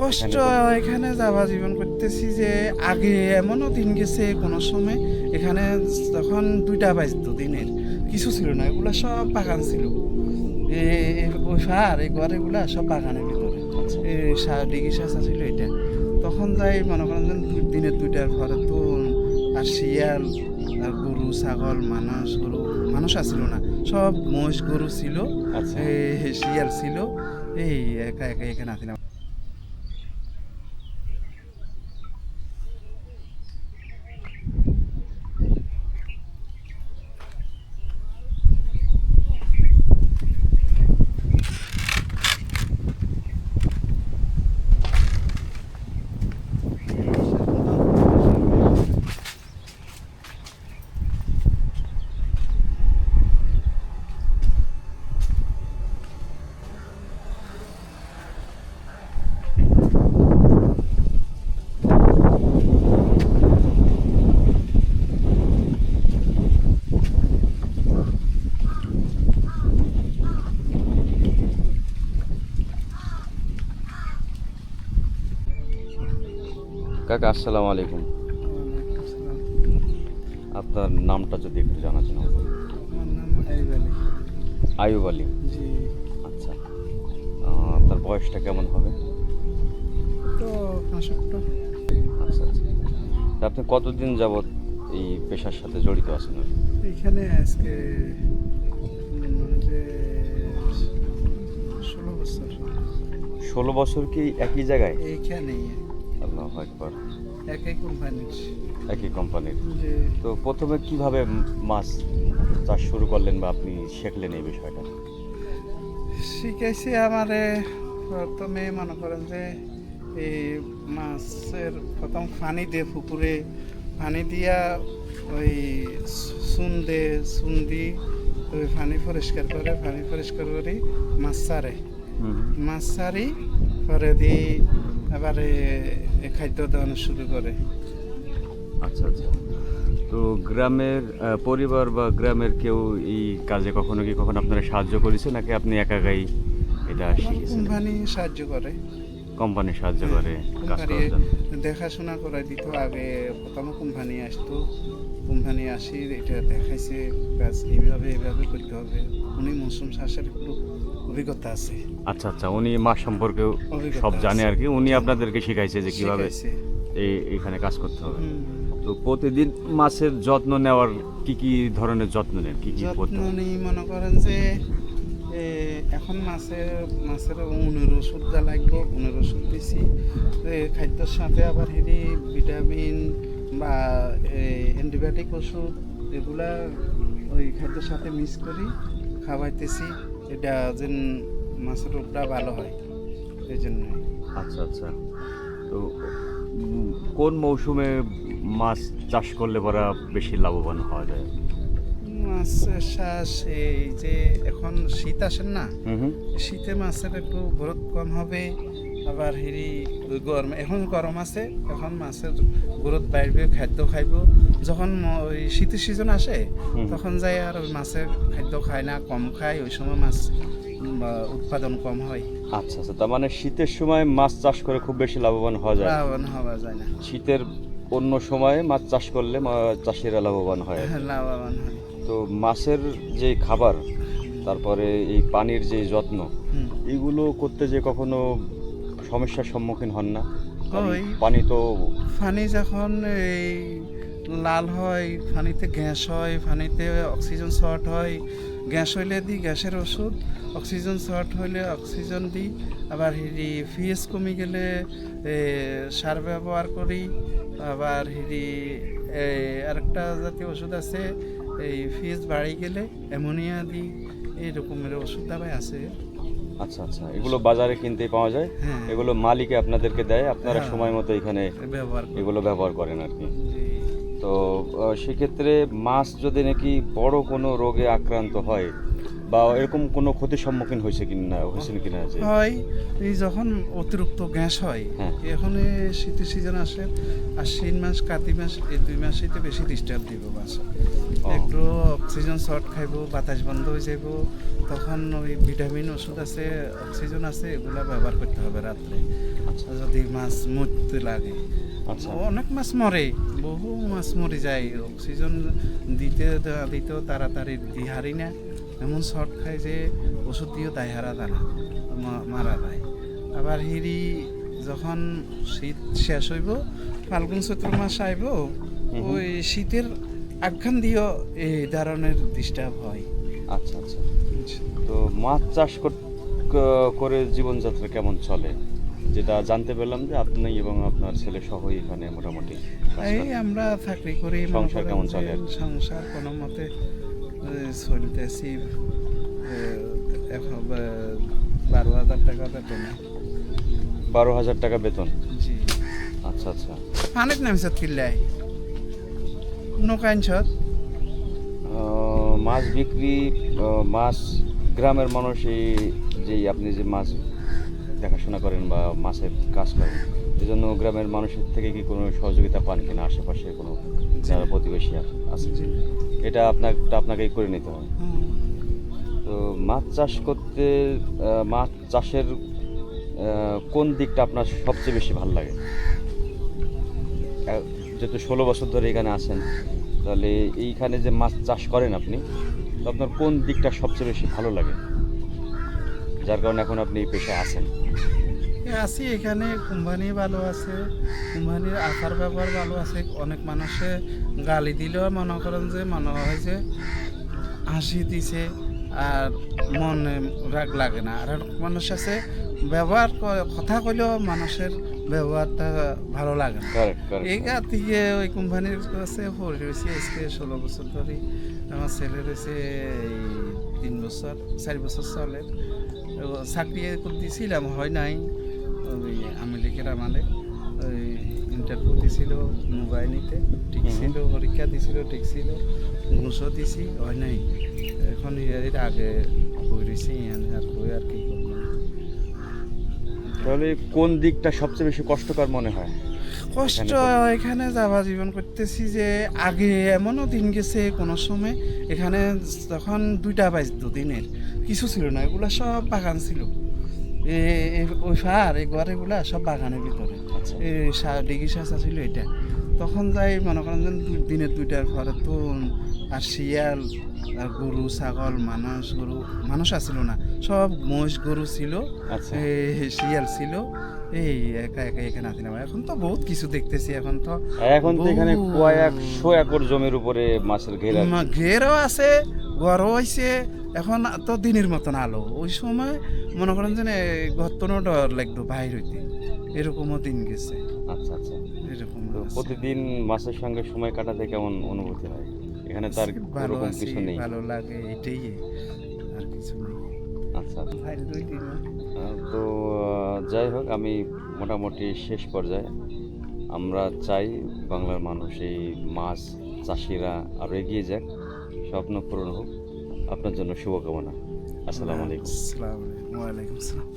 কষ্ট এখানে যাওয়া জীবন করতেছি যে আগে এমনও দিন গেছে কোনো সময় এখানে যখন দুইটা বাজতো দিনের কিছু ছিল না এগুলো সব বাগান ছিল। এ- এ- এই ঘর এগুলা সব বাগানের ভিতরে। এই সা- ডিগি সাজা ছিল এটা। তখন যাই মনে করেন দিনের দুইটার পরে তো আর শিয়াল আর গরু ছাগল মানুষ গরু মানুষ আসছিল না সব মহিষ গরু ছিল। আচ্ছা। শিয়াল ছিল। এই একা একা এখানে আসছিলাম কাকা আসসালামু আলাইকুম। আপনার নামটা যদি একটু। আমার নাম আয়ুব আলী। জি। আচ্ছা। আপনার বয়সটা কেমন হবে? তো আচ্ছা আচ্ছা। আপনি কতদিন যাবৎ এই পেশার সাথে জড়িত আছেন? এখানে আজকে ষোলো বছর। ষোলো বছর কি একই জায়গায়? এইখানেই। আল্লাহ একবার একই কোম্পানির একই কোম্পানির তো প্রথমে কীভাবে মাছ চাষ শুরু করলেন বা আপনি শিখলেন এই বিষয়টা? শিখাইছে আমারে প্রথমে মনে করেন যে এই মাছের প্রথম পানি দিয়ে পুকুরে পানি দিয়া ওই চুন দে চুন দি ওই পানি পরিষ্কার করে পানি পরিষ্কার করে মাছ ছাড়ে মাছ ছাড়ি পরে দি এবারে খাদ্য দেওয়ানো শুরু করে। আচ্ছা আচ্ছা। তো গ্রামের পরিবার বা গ্রামের কেউ এই কাজে কখনো কি কখনো আপনারা সাহায্য করেছে নাকি আপনি একা একাই এটা শিখেছেন? কোম্পানি সাহায্য করে। কোম্পানি সাহায্য করে কাজ করার জন্য। দেখাশোনা করে দিত আগে প্রথম কোম্পানি আসতো। কোম্পানি আসি এটা দেখাইছে কাজ এইভাবে এইভাবে করতে হবে। উনি মৌসুম চাষের একটু অভিজ্ঞতা আছে। আচ্ছা আচ্ছা উনি মাছ সম্পর্কে সব জানে আর কি উনি আপনাদেরকে শিখাইছে যে কীভাবে। এই এখানে কাজ করতে হবে। তো প্রতিদিন মাছের যত্ন নেওয়ার কি কি ধরনের যত্ন নেন? কি কি যত্ন নেই মনে করেন যে এখন মাছের মাছের উনের ওষুধ যা লাগবে উনের ওষুধ দিছি। খাদ্যের সাথে আবার হেরি ভিটামিন বা অ্যান্টিবায়োটিক ওষুধ এগুলা ওই খাদ্যের সাথে মিক্স করি খাওয়াইতেছি এটা যেন মাছের রোগটা ভালো হয় এই জন্য আচ্ছা আচ্ছা। তো কোন মৌসুমে মাছ চাষ করলে পরা বেশি লাভবান হওয়া যায়? মাছের শ্বাস এই যে এখন শীত আসেন না শীতে মাছের একটু গ্রোথ কম হবে আবার হেরি ওই গরম এখন গরম আছে এখন মাছের গ্রোথ বাড়বে খাদ্য খাইব। যখন শীতের সিজন আসে তখন যাই আর ওই মাছের খাদ্য খায় না কম খায় ওই সময় মাছ উৎপাদন কম হয়। আচ্ছা আচ্ছা তার মানে শীতের সময় মাছ চাষ করে খুব বেশি লাভবান হওয়া যায়? লাভবান হওয়া যায় না। শীতের অন্য সময়ে মাছ চাষ করলে চাষিরা লাভবান হয়। হ্যাঁ, লাভবান হয়। তো মাছের যে খাবার তারপরে এই পানির যে যত্ন। এগুলো করতে যে কখনো সমস্যার সম্মুখীন হন না। পানি তো পানি যখন এই লাল হয় পানিতে গ্যাস হয় পানিতে অক্সিজেন শর্ট হয় গ্যাস হইলে দিই গ্যাসের ওষুধ অক্সিজেন শর্ট হইলে অক্সিজেন দিই আবার হেরি ফিএস কমে গেলে সার ব্যবহার করি আবার হেরি আরেকটা জাতীয় ওষুধ আছে এই ফিএস বাড়ি গেলে অ্যামোনিয়া দিই এই রকমের ওষুধ দাবাই আছে আচ্ছা আচ্ছা এগুলো বাজারে কিনতে পাওয়া যায় হ্যাঁ। এগুলো মালিকে আপনাদেরকে দেয় আপনারা হ্যাঁ। সময় মতো এখানে এগুলো ব্যবহার করেন আর কি তো সেক্ষেত্রে মাছ যদি নাকি বড় কোনো রোগে আক্রান্ত হয় বা এরকম কোনো ক্ষতির সম্মুখীন হয়েছে কিনা হয়েছেন কিনা যে? হয় এই যখন অতিরিক্ত গ্যাস হয় হ্যাঁ। এখন শীতের সিজন আসে আশ্বিন মাস কাতি মাস এই দুই মাসেতে বেশি ডিস্টার্ব দিব বাস। একটু অক্সিজেন শর্ট খাইব বাতাস বন্ধ হয়ে যাব তখন ওই ভিটামিন ওষুধ আছে অক্সিজেন আছে এগুলা ব্যবহার করতে হবে রাত্রে। আচ্ছা। যদি মাছ মরতে লাগে আচ্ছা। অনেক মাছ মরে বহু মাছ মরে যায় অক্সিজেন দিতে দিতেও তাড়াতাড়ি দিহারি না। এমন শর্ট খায় যে ওষুধ দিয়েও দায় হারা দানা মারা যায়। আবার হিরি যখন শীত শেষ হইব ফাল্গুন চৈত্র মাস আইব ওই শীতের আখ্যান দিয়েও এই ধরনের ডিস্টার্ব হয়। আচ্ছা আচ্ছা। তো মাছ চাষ করে জীবনযাত্রা কেমন চলে? যেটা জানতে পারলাম যে আপনি এবং আপনার ছেলে সহ এখানে মোটামুটি এই আমরা চাকরি করি সংসার কেমন চলে? সংসার কোনো মতে চলতেছি এখন বারো হাজার টাকা বেতনে বারো হাজার টাকা বেতন? জি। আচ্ছা আচ্ছা। পানিত নামিছত কিল্লাই নৌকাইনছত আহ, মাছ বিক্রি মাছ গ্রামের মানুষ এই যে আপনি যে মাছ দেখাশোনা করেন বা মাছের কাজ করেন এই জন্য গ্রামের মানুষের থেকে কি কোনো সহযোগিতা পান কিনা? আশেপাশে কোনো যারা প্রতিবেশী আছে? এটা আপনার আপনাকেই করে নিতে হবে। তো মাছ চাষ করতে মাছ চাষের কোন দিকটা আপনার সবচেয়ে বেশি ভালো লাগে? যেহেতু ষোলো বছর ধরে এখানে আছেন তাহলে এইখানে যে মাছ চাষ করেন আপনি তো আপনার কোন দিকটা সবচেয়ে বেশি ভালো লাগে? যার কারণে এখন আপনি এই পেশায় আছেন। আছি এখানে কোম্পানি ভালো আছে কোম্পানির আচার ব্যবহার ভালো আছে। অনেক মানুষে গালি দিলেও মনে করেন যে মনে হয় যে হাসি দিছে আর মনে রাগ লাগে না। আর মানুষ আছে ব্যবহার কথা কইলেও মানুষের ব্যবহারটা ভালো লাগে না। কারেক্ট এই কারেক্ট থেকে ওই কোম্পানির কাছে পড়ে রয়েছে আজকে ষোলো বছর ধরে। আমার ছেলে রয়েছে এই তিন বছর চারি বছর চলে। চাকরি দিছিলাম হয় নাই। ওই আমি লিখে আমালে ওই ইন্টারভিউ দিছিল মোবাইলতে ঠিক। ছিল পরীক্ষা দিছিল ঠিক ছিল ঘুষও দিছি হয় নাই। এখন এর আগে রয়েছি আর বই আর কি করব। তাহলে কোন দিকটা সবচেয়ে বেশি কষ্টকর মনে হয়? কষ্ট এখানে যাওয়া জীবন করতেছি যে আগে এমনও দিন গেছে কোনো সময় এখানে তখন দুইটা বাজতো দিনের কিছু ছিল না এগুলো সব বাগান ছিল। ওই ফার এই এগুলা সব বাগানের ভিতরে। আচ্ছা। এই ডিগি সাঁচা ছিল এটা। তখন যাই মনে করেন যে দিনে দুইটার পরে তো আর শিয়াল আর গরু ছাগল মানুষ গরু মানুষ আসছিল না। সব মহিষ গরু ছিল আচ্ছা। শিয়াল ছিল। এই একা একা এখানে আসছিলাম এখন তো বহুত কিছু দেখতেছি এখন তো এখন তো এখানে কয়েকশো একর জমির উপরে মাছের ঘেরা ঘেরও আছে ঘরও হয়েছে এখন তো দিনের মতন আলো। ওই সময় মনে করেন যে গর্তনও ডর লাগতো বাইর হইতে। এরকমও দিন গেছে। আচ্ছা আচ্ছা। এরকম প্রতিদিন মাছের সঙ্গে সময় কাটাতে কেমন অনুভূতি হয়? এখানে তার ভালো কিছু নেই। ভালো লাগে এটাই আর কিছু নেই। আচ্ছা দুই তো যাই হোক আমি মোটামুটি শেষ পর্যায়ে। আমরা চাই বাংলার মানুষ এই মাছ চাষিরা আরও এগিয়ে যাক স্বপ্ন পূরণ হোক। আপনার জন্য শুভকামনা। আসসালামু আলাইকুম। ওয়ালাইকুম আসসালাম